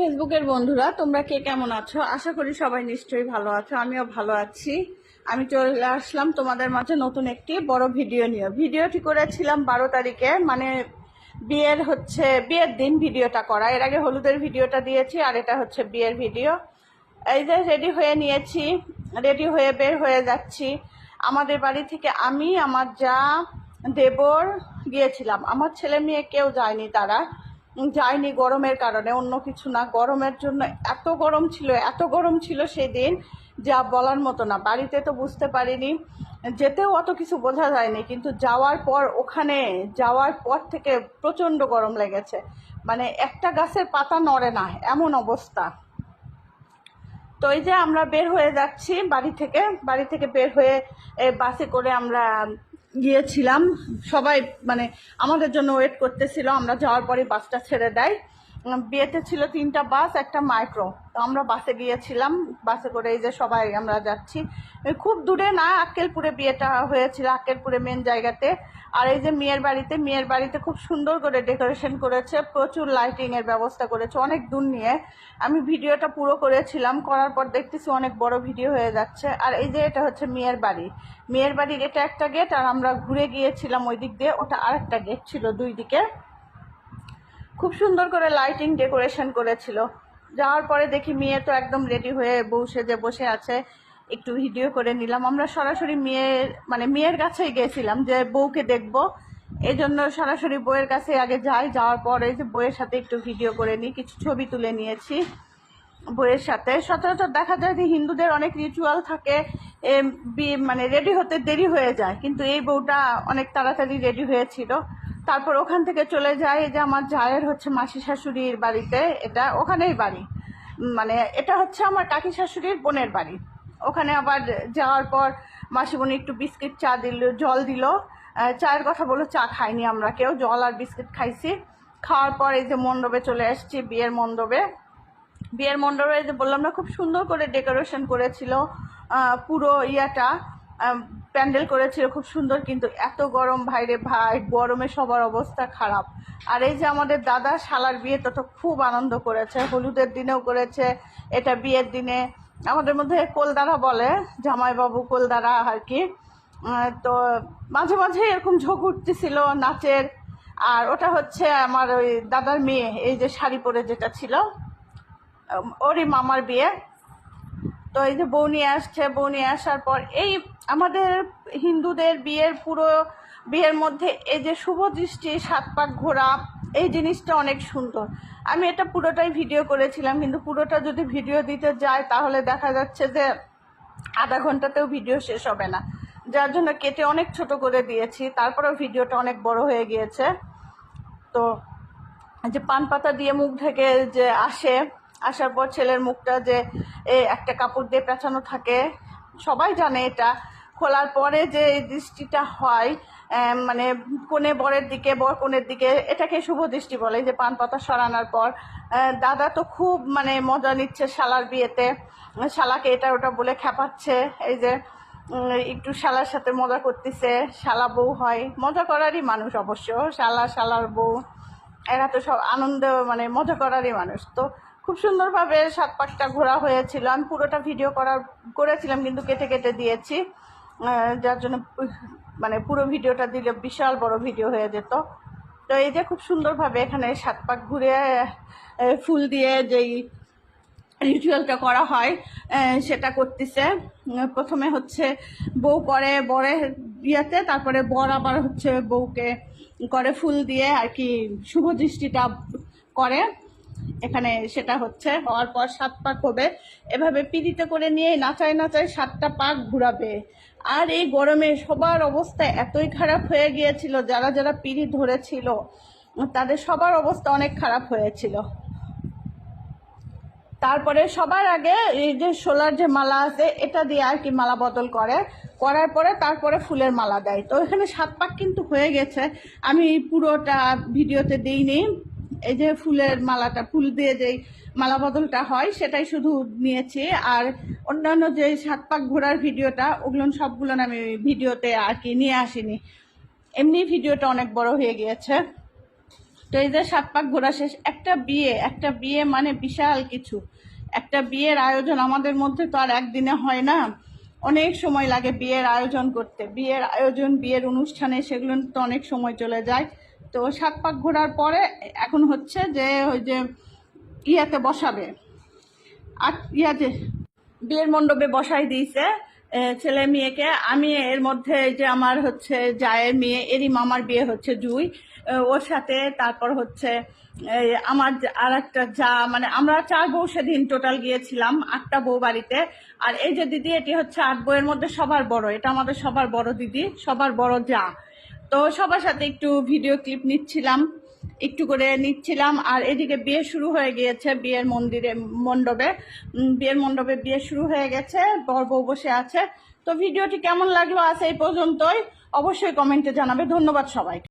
ফেসবুকের বন্ধুরা, তোমরা কে কেমন আছো? আশা করি সবাই নিশ্চয়ই ভালো আছো, আমিও ভালো আছি। আমি চলে আসলাম তোমাদের মাঝে নতুন একটি বড় ভিডিও নিয়ে। ভিডিওটি করেছিলাম বারো তারিখে মানে বিয়ের হচ্ছে, বিয়ের দিন ভিডিওটা করা। এর আগে হলুদের ভিডিওটা দিয়েছি, আর এটা হচ্ছে বিয়ের ভিডিও। এই যে রেডি হয়ে নিয়েছি রেডি হয়ে বের হয়ে যাচ্ছি। আমাদের বাড়ি থেকে আমি, আমার যা দেবর গিয়েছিলাম। আমার ছেলে মেয়ে কেউ যায়নি তারা। যায়নি গরমের কারণে, অন্য কিছু না। গরমের জন্য এত গরম ছিল, এত গরম ছিল সেদিন যা বলার মতো না। বাড়িতে তো বুঝতে পারিনি, যেতেও অত কিছু বোঝা যায়নি, কিন্তু যাওয়ার পর, ওখানে যাওয়ার পর থেকে প্রচণ্ড গরম লেগেছে। মানে একটা গাছের পাতা নড়ে না, এমন অবস্থা। তো এই যে আমরা বের হয়ে যাচ্ছি বাড়ি থেকে বাড়ি থেকে বের হয়ে বাসে করে আমরা গিয়েছিলাম। সবাই মানে আমাদের জন্য ওয়েট করতেছিল আমরা যাওয়ার পরে বাসটা ছেড়ে দেয়। বিয়েতে ছিল তিনটা বাস, একটা মাইক্রো। তো আমরা বাসে গিয়েছিলাম, বাসে করে এই যে সবাই আমরা যাচ্ছি। খুব দূরে না, আক্কেলপুরে বিয়েটা হয়েছিল, আক্কেলপুরে মেন জায়গাতে। আর এই যে মেয়ের বাড়িতে মেয়ের বাড়িতে খুব সুন্দর করে ডেকোরেশন করেছে, প্রচুর লাইটিংয়ের ব্যবস্থা করেছে, অনেক দূর নিয়ে। আমি ভিডিওটা পুরো করেছিলাম, করার পর দেখতেছি অনেক বড় ভিডিও হয়ে যাচ্ছে। আর এই যে এটা হচ্ছে মেয়ের বাড়ি। মেয়ের বাড়ির এটা একটা গেট আর আমরা ঘুরে গিয়েছিলাম ওই দিক দিয়ে, ওটা আরেকটা গেট ছিল দুই দিকে। খুব সুন্দর করে লাইটিং ডেকোরেশন করেছিল। যাওয়ার পরে দেখি মেয়ে তো একদম রেডি হয়ে বউ সেজে বসে আছে। একটু ভিডিও করে নিলাম। আমরা সরাসরি মেয়ের মানে মেয়ের কাছেই গেছিলাম যে বউকে দেখব। এই জন্য সরাসরি বউয়ের কাছে আগে যাই। যাওয়ার পরে যে বউয়ের সাথে একটু ভিডিও করে নিই, কিছু ছবি তুলে নিয়েছি বইয়ের সাথে। সচরাচর দেখা যায় যে হিন্দুদের অনেক রিচুয়াল থাকে মানে রেডি হতে দেরি হয়ে যায়। কিন্তু এই বউটা অনেক তাড়াতাড়ি রেডি হয়েছিল। তারপর ওখান থেকে চলে যায়। যে আমার জায়ের হচ্ছে মাসি শাশুড়ির বাড়িতে, এটা ওখানেই বাড়ি। মানে এটা হচ্ছে আমার কাকি শাশুড়ির বোনের বাড়ি। ওখানে আবার যাওয়ার পর মাসিমণি একটু বিস্কিট চা দিল, জল দিল। চায়ের কথা বলে চা খাইনি আমরা কেউ, জল আর বিস্কিট খাইছি। খাওয়ার পর এই যে মণ্ডপে চলে এসেছি বিয়ের মণ্ডপে। বিয়ের মণ্ডপে যে বললাম না, খুব সুন্দর করে ডেকোরেশন করেছিল পুরো ইয়াটা। প্যান্ডেল করেছিল খুব সুন্দর, কিন্তু এত গরম ভাইরে ভাই, গরমে সবার অবস্থা খারাপ। আর এই যে আমাদের দাদা শালার বিয়েটা তো খুব আনন্দ করেছে, হলুদের দিনেও করেছে, এটা বিয়ের দিনে। আমাদের মধ্যে কোলদারা বলে, জামাইবাবু কোলদারা আর কি। তো মাঝে মাঝে এরকম ঝোঁক উঠতেছিল নাচের। আর ওটা হচ্ছে আমার ওই দাদার মেয়ে, এই যে শাড়ি পরে যেটা ছিল ওরই মামার বিয়ে। তো এই যে বউ নিয়ে আসছে, বউ নিয়ে আসার পর এই আমাদের হিন্দুদের বিয়ের পুরো বিয়ের মধ্যে এই যে শুভ দৃষ্টি, সাত পাক ঘোরা, এই জিনিসটা অনেক সুন্দর। আমি এটা পুরোটাই ভিডিও করেছিলাম, কিন্তু পুরোটা যদি ভিডিও দিতে যায়, তাহলে দেখা যাচ্ছে যে আধা ঘন্টাতেও ভিডিও শেষ হবে না। যার জন্য কেটে অনেক ছোট করে দিয়েছি, তারপরেও ভিডিওটা অনেক বড় হয়ে গিয়েছে। তো যে পান পাতা দিয়ে মুখ ঢেকে যে আসে, আসার পর ছেলের মুখটা যে একটা কাপড় দিয়ে পেঁচানো থাকে, সবাই জানে এটা। খোলার পরে যে দৃষ্টিটা হয় মানে কোণে বরের দিকে, বর কোণের দিকে, এটাকে শুভ দৃষ্টি বলে যে পান পাতা সরানোর পর। দাদা তো খুব মানে মজা নিচ্ছে শালার বিয়েতে। শালাকে এটা ওটা বলে খেপাচ্ছে এই যে একটু শালার সাথে মজা করতেছে, শালা বউ হয়। মজা করারই মানুষ অবশ্য, শালা, শালার বউ। এরা তো সব আনন্দ মানে মজা করারই মানুষ। তো খুব সুন্দরভাবে সাত পাঁচটা ঘোরা হয়েছিল। আমি পুরোটা ভিডিও করার, করেছিলাম, কিন্তু কেটে কেটে দিয়েছি। যার জন্য মানে পুরো ভিডিওটা দিলে বিশাল বড় ভিডিও হয়ে যেত। তো এই যে খুব সুন্দরভাবে এখানে সাত পাক ঘুরে ফুল দিয়ে যেই রিচুয়ালটা করা হয় সেটা করতেছে। প্রথমে হচ্ছে বউ করে বরের বিয়েতে তারপরে বর আবার হচ্ছে বউকে করে ফুল দিয়ে আর কি শুভ দৃষ্টিটা করে। এখানে সেটা হচ্ছে, হওয়ার পর সাত পাক হবে। এভাবে পিড়িতে করে নিয়ে নাচায় নাচায় সাতটা পাক ঘুরাবে। আর এই গরমে সবার অবস্থা এতই খারাপ হয়ে গিয়েছিল, যারা যারা পিড়ি ধরেছিল, তাদের সবার অবস্থা অনেক খারাপ হয়েছিল। তারপরে সবার আগে এই যে সোলার যে মালা আছে, এটা দিয়ে আর কি মালা বদল করে। করার পরে তারপরে ফুলের মালা দেয়। তো এখানে সাত পাক কিন্তু হয়ে গেছে। আমি পুরোটা ভিডিওতে দিইনি। এই যে ফুলের মালাটা, ফুল দিয়ে যেই মালা বদলটা হয়, সেটাই শুধু নিয়েছি। আর অন্যান্য যে সাত পাক ঘোরার ভিডিওটা, ওগুলো সবগুলো আমি ভিডিওতে আর কি নিয়ে আসিনি। এমনি ভিডিওটা অনেক বড় হয়ে গিয়েছে। তো এই যে সাত পাক ঘোরা শেষ, একটা বিয়ে একটা বিয়ে মানে বিশাল কিছু। একটা বিয়ের আয়োজন আমাদের মধ্যে তো আর একদিনে হয় না। অনেক সময় লাগে বিয়ের আয়োজন করতে। বিয়ের আয়োজন, বিয়ের অনুষ্ঠানে সেগুলো তো অনেক সময় চলে যায়। তো সাত পাক ঘোরার পরে এখন হচ্ছে যে ওই যে ইয়াতে বসাবে। আর ইয়াতে বিয়ের মণ্ডপে বসাই দিয়েছে ছেলে মেয়েকে। আমি এর মধ্যে যে আমার হচ্ছে জায়ের মেয়ে, এরই মামার বিয়ে হচ্ছে জুই। ওর সাথে তারপর হচ্ছে আমার আর একটা যা মানে আমরা চার বউ সেদিন টোটাল গিয়েছিলাম, আটটা বউ বাড়িতে। আর এই যে দিদি, এটি হচ্ছে আট বউয়ের মধ্যে সবার বড়। এটা আমাদের সবার বড় দিদি, সবার বড় যা। তো সবার সাথে একটু ভিডিও ক্লিপ নিচ্ছিলাম, একটু করে নিচ্ছিলাম, আর এদিকে বিয়ে শুরু হয়ে গিয়েছে বিয়ের মন্দিরে, মণ্ডপে। বিয়ের মণ্ডপে বিয়ে শুরু হয়ে গেছে, বর বউ বসে আছে। তো ভিডিওটি কেমন লাগল আছে এই পর্যন্তই, অবশ্যই কমেন্টে জানাবে। ধন্যবাদ সবাইকে।